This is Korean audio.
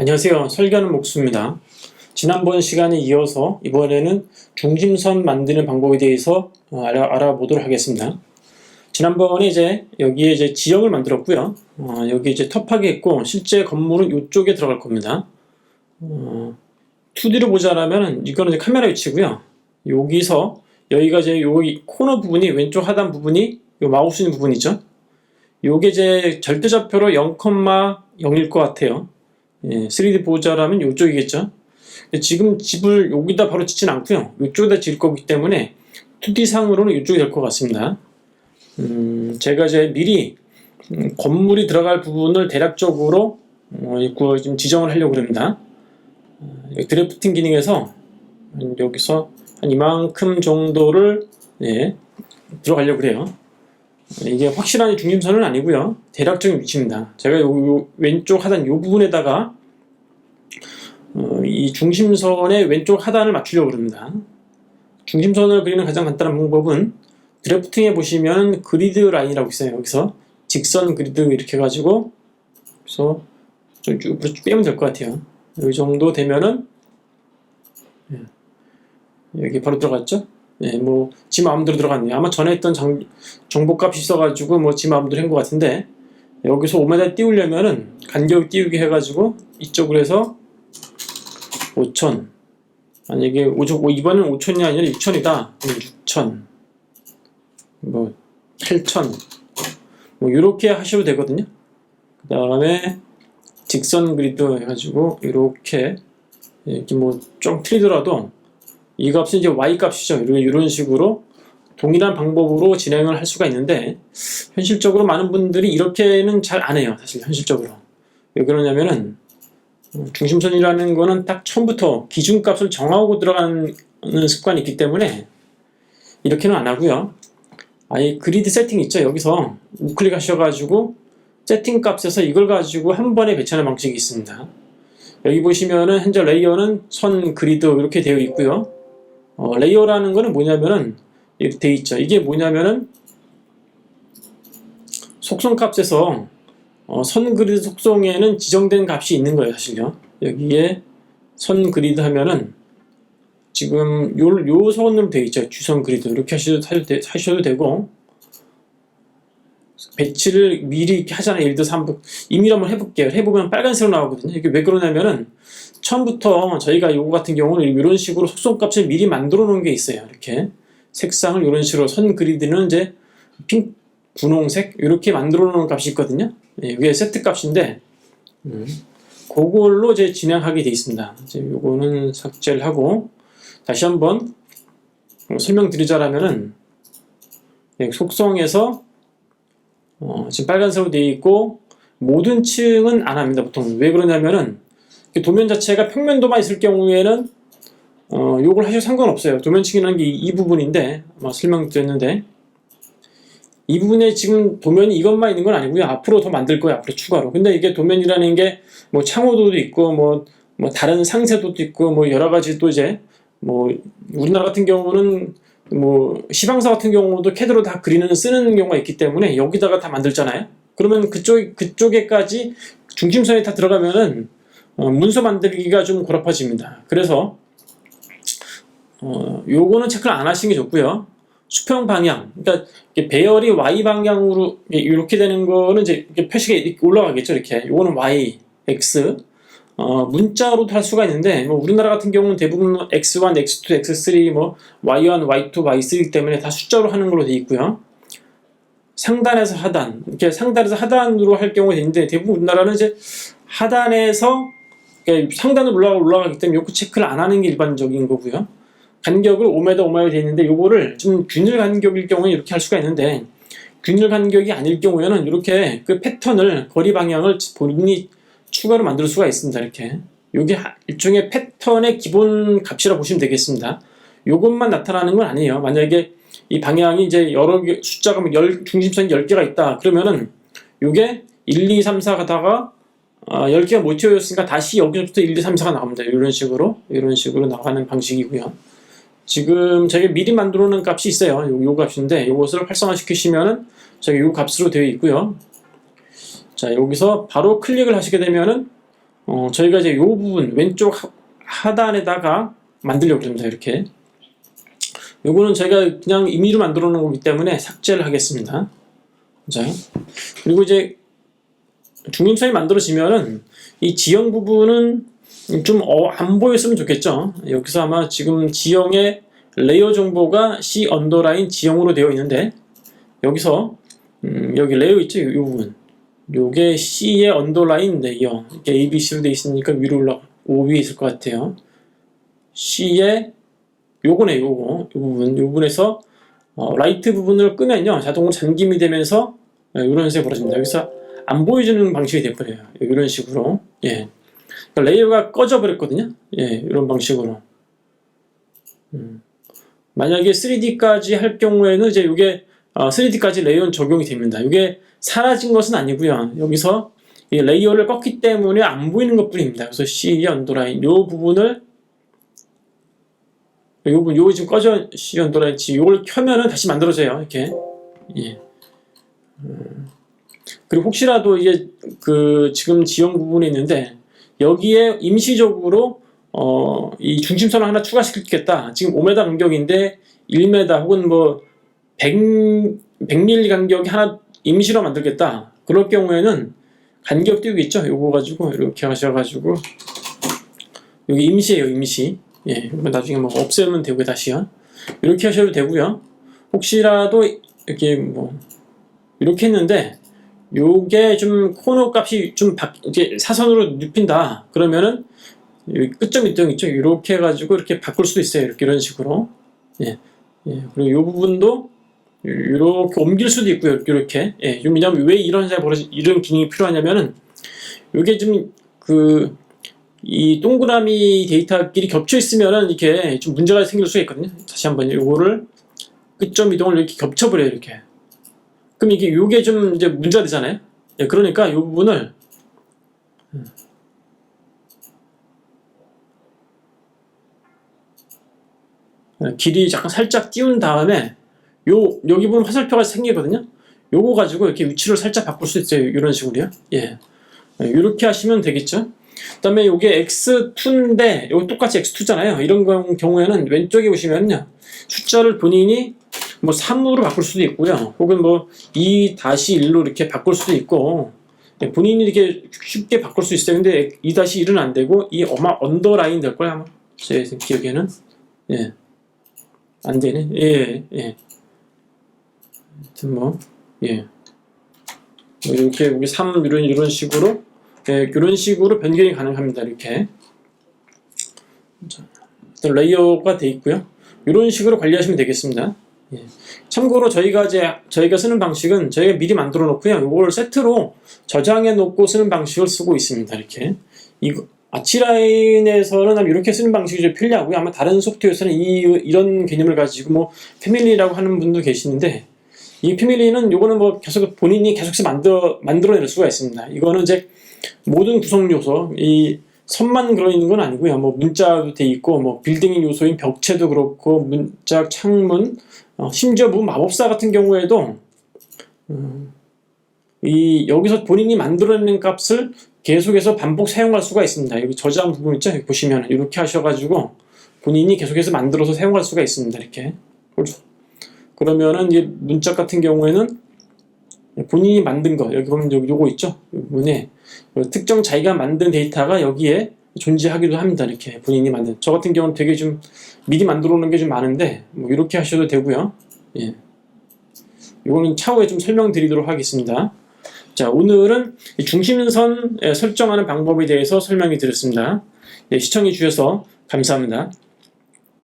안녕하세요. 설계하는 목수입니다. 지난번 시간에 이어서 이번에는 중심선 만드는 방법에 대해서 어, 알아, 알아 보도록 하겠습니다. 지난번에 이제 여기에 이제 지형을 만들었고요. 어, 여기 이제 터프하게 했고 실제 건물은 이쪽에 들어갈 겁니다. 어, 2D로 보자라면 이거는 이제 카메라 위치고요. 여기서 여기가 이제 여기 코너 부분이 왼쪽 하단 부분이 요 마우스 있는 부분이죠. 요게 이제 절대좌표로 0,0일 것 같아요. 예, 3D 보자라면 이쪽이겠죠. 지금 집을 여기다 바로 짓진 않고요. 이쪽에다 지을 거기 때문에 2D 상으로는 이쪽이 될 것 같습니다. 음, 제가 이제 미리 음, 건물이 들어갈 부분을 대략적으로 어, 이거 좀 지정을 하려고 합니다. 어, 드래프팅 기능에서 한 여기서 한 이만큼 정도를 예, 들어가려고 그래요. 이게 확실한 중심선은 아니고요. 대략적인 위치입니다. 제가 요, 요 왼쪽 하단 요 부분에다가 어, 이 중심선의 왼쪽 하단을 맞추려고 합니다. 중심선을 그리는 가장 간단한 방법은 드래프팅에 보시면 그리드 라인이라고 있어요. 여기서 직선 그리드 이렇게 해가지고 그래서 좀쭉 빼면 될 것 같아요. 이 정도 되면은 예, 여기 바로 들어갔죠? 예, 뭐, 지 마음대로 들어갔네요. 아마 전에 했던 장, 정보값이 있어가지고, 뭐, 지 마음대로 한 것 같은데, 여기서 5m 띄우려면은, 간격 띄우기 해가지고, 이쪽으로 해서, 5천. 만약에, 5천, 이번엔 5천이 아니라 6천이다. 6천. 뭐, 8천. 뭐, 요렇게 하셔도 되거든요. 그 다음에, 직선 그리드 해가지고, 이렇게, 이렇게 뭐, 좀 틀리더라도, 이 값은 이제 y 값이죠. 이런, 식으로 동일한 방법으로 진행을 할 수가 있는데 현실적으로 많은 분들이 이렇게는 잘 안 해요. 사실 현실적으로 왜 그러냐면은 어, 중심선이라는 거는 딱 처음부터 기준값을 정하고 들어가는 습관이 있기 때문에 이렇게는 안 하고요. 아예 그리드 세팅 있죠. 여기서 우클릭 하셔가지고 세팅 값에서 이걸 가지고 한 번에 배치하는 방식이 있습니다. 여기 보시면은 현재 레이어는 선 그리드 이렇게 되어 있고요. 어, 레이어라는 거는 뭐냐면은 이렇게 돼 있죠. 이게 뭐냐면은 속성 값에서 어, 선 그리드 속성에는 지정된 값이 있는 거예요, 사실요. 여기에 선 그리드 하면은 지금 요, 요 선으로 돼 있죠. 주선 그리드 이렇게 하셔도, 하셔도 되고 배치를 미리 이렇게 하잖아요. 예를 들어서 한번 임의로 한번 해볼게요. 해보면 빨간색으로 나오거든요. 이게 왜 그러냐면은 처음부터 저희가 요거 같은 경우는 이런 식으로 속성값을 미리 만들어 놓은 게 있어요. 이렇게 색상을 이런 식으로 선 그리드는 이제 핑 분홍색 이렇게 만들어 놓은 값이 있거든요. 예, 이게 세트 값인데 음, 그걸로 이제 진행하게 돼 있습니다. 이제 요거는 삭제를 하고 다시 한번 설명드리자라면은 예, 속성에서 어, 지금 빨간색으로 되어 있고 모든 층은 안 합니다. 보통 왜 그러냐면은 도면 자체가 평면도만 있을 경우에는 어, 요걸 하셔도 상관없어요. 도면층이라는 게 이 부분인데 아마 설명드렸는데 이 부분에 지금 도면이 이것만 있는 건 아니고요. 앞으로 더 만들 거예요. 앞으로 추가로. 근데 이게 도면이라는 게 뭐 창호도도 있고 뭐, 뭐 다른 상세도도 있고 뭐 여러 가지 또 이제 뭐 우리나라 같은 경우는 뭐 시방사 같은 경우도 캐드로 다 그리는 쓰는 경우가 있기 때문에 여기다가 다 만들잖아요. 그러면 그쪽 그쪽에까지 중심선이 다 들어가면은 어, 문서 만들기가 좀 고라파집니다. 그래서 어, 요거는 체크를 안 하시는 게 좋고요. 수평 방향, 그러니까 배열이 y 방향으로 이렇게 되는 거는 이제 표시가 이렇게 올라가겠죠. 이렇게 요거는 y, x 어, 문자로도 할 수가 있는데 뭐 우리나라 같은 경우는 대부분 x1, x2, x3, 뭐 y1, y2, y3이기 때문에 다 숫자로 하는 걸로 돼 있고요. 상단에서 하단, 이렇게 상단에서 하단으로 할 경우가 있는데 대부분 우리나라는 이제 하단에서 상단으로 올라가 올라가기 때문에 요거 체크를 안 하는 게 일반적인 거고요. 간격을 5m, 5m 돼 있는데 요거를 좀 균일 간격일 경우에 이렇게 할 수가 있는데 균일 간격이 아닐 경우에는 이렇게 그 패턴을 거리 방향을 본인이 추가로 만들 수가 있습니다. 이렇게 요게 일종의 패턴의 기본 값이라고 보시면 되겠습니다. 요것만 나타나는 건 아니에요. 만약에 이 방향이 이제 여러 개 숫자가 뭐 열, 중심선이 10개가 있다. 그러면은 요게 1, 2, 3, 4 가다가 어, 10개가 못 채워졌으니까 다시 여기서부터 1, 2, 3, 4가 나옵니다. 이런 식으로 이런 식으로 나가는 방식이고요. 지금 저희가 미리 만들어 놓은 값이 있어요. 요, 요 값인데 요것을 활성화 시키시면은 저기 요 값으로 되어 있고요. 자 여기서 바로 클릭을 하시게 되면은 어, 저희가 이제 요 부분 왼쪽 하- 하단에다가 만들려고 합니다. 이렇게. 요거는 제가 그냥 임의로 만들어 놓은 거기 때문에 삭제를 하겠습니다. 자, 그리고 이제 중심선이 만들어지면은 이 지형 부분은 좀 안 보였으면 좋겠죠. 여기서 아마 지금 지형의 레이어 정보가 C 언더라인 지형으로 되어 있는데 여기서 음, 여기 레이어 있죠, 이 부분. 요게 C의 언더라인 레이어 이렇게 A, B, C로 되어 있으니까 위로 올라 O 위에 있을 것 같아요. C의 요거네, 요거 이 부분, 이 부분에서 어, 라이트 부분을 끄면요 자동으로 잠김이 되면서 예, 이런 식이 벌어집니다. 여기서 안 보여주는 방식이 돼버려요. 이런 식으로. 예. 그러니까 레이어가 꺼져 버렸거든요. 예, 이런 방식으로. 음. 만약에 3D까지 할 경우에는 이제 이게 3D까지 레이어는 적용이 됩니다. 이게 사라진 것은 아니고요. 여기서 이 레이어를 껐기 때문에 안 보이는 것뿐입니다. 그래서 C 언더라인 이 부분을 요 부분 요거 지금 꺼져 C 언더라인 요걸 켜면은 다시 만들어져요. 이렇게. 예. 그리고 혹시라도 이게 그 지금 지형 부분에 있는데 여기에 임시적으로 어, 이 중심선을 하나 추가시키겠다. 지금 5m 간격인데 1m 혹은 뭐 100, 100mm 간격이 하나 임시로 만들겠다. 그럴 경우에는 간격 띄우기 있죠? 요거 가지고 이렇게 하셔가지고 여기 임시예요, 임시. 예, 나중에 뭐 없애면 되고요, 다시요. 이렇게 하셔도 되고요. 혹시라도 이렇게 뭐 이렇게 했는데 요게 좀 코너 값이 좀 바, 이렇게 사선으로 눕힌다. 그러면은 여기 끝점 이동 있죠? 이렇게 해가지고 이렇게 바꿀 수도 있어요. 이렇게 이런 식으로. 예. 예. 그리고 요 부분도 이렇게 옮길 수도 있고요. 이렇게. 예. 좀 왜냐면 왜 이런 벌어지, 이런 기능이 필요하냐면은 요게 좀 그, 이 동그라미 데이터끼리 겹쳐 있으면은 이렇게 좀 문제가 생길 수가 있거든요. 다시 한번 요거를 끝점 이동을 이렇게 겹쳐버려요. 이렇게. 그럼 이게 요게 좀 이제 문제가 되잖아요. 예, 그러니까 이 부분을 예, 길이 잠깐 살짝 띄운 다음에 요 여기 보면 화살표가 생기거든요. 요거 가지고 이렇게 위치를 살짝 바꿀 수 있어요. 이런 식으로요. 예. 이렇게 하시면 되겠죠. 그다음에 요게 x2인데 요거 똑같이 x2잖아요. 이런 경우- 경우에는 왼쪽에 보시면요. 숫자를 본인이 뭐 3으로 바꿀 수도 있고요. 혹은 뭐 2-1로 이렇게 바꿀 수도 있고 예, 본인이 이렇게 쉽게 바꿀 수 있어요. 근데 2-1은 안 되고 이 어마 언더라인 될 거야 아마 제 기억에는 예. 안 되네. 예, 예. 하여튼 뭐, 예. 뭐 이렇게 여기 3 이런 이런 식으로 예, 이런 식으로 변경이 가능합니다. 이렇게 자, 일단 레이어가 돼 있고요. 이런 식으로 관리하시면 되겠습니다. 예. 참고로 저희가 이제 저희가 쓰는 방식은 저희가 미리 만들어 놓고요. 이걸 세트로 저장해 놓고 쓰는 방식을 쓰고 있습니다. 이렇게 이거 아치라인에서는 이렇게 쓰는 방식이 좀 편리하고요. 아마 다른 소프트웨어에서는 이, 이런 개념을 가지고 뭐 패밀리라고 하는 분도 계시는데 이 패밀리는 요거는 뭐 계속 본인이 계속해서 만들어 만들어낼 수가 있습니다. 이거는 이제 모든 구성 요소 이 선만 들어 있는 건 아니고요. 뭐 문자도 돼 있고 뭐 빌딩 요소인 벽체도 그렇고 문짝 창문 어, 심지어 뭐 마법사 같은 경우에도 음, 이 여기서 본인이 만들어낸 값을 계속해서 반복 사용할 수가 있습니다. 여기 저장 부분 있죠? 여기 보시면 이렇게 하셔가지고 본인이 계속해서 만들어서 사용할 수가 있습니다. 이렇게 그러면은 이제 문짝 같은 경우에는 본인이 만든 거 여기 보면 여기 요거 있죠? 이 부분에 특정 자기가 만든 데이터가 여기에 존재하기도 합니다. 이렇게 본인이 만든 저 같은 경우는 되게 좀 미리 만들어 놓은 게좀 많은데 뭐 이렇게 하셔도 되고요. 예. 이거는 차후에 좀 설명드리도록 하겠습니다. 자, 오늘은 이 중심선 설정하는 방법에 대해서 설명해 드렸습니다. 예, 시청해 주셔서 감사합니다.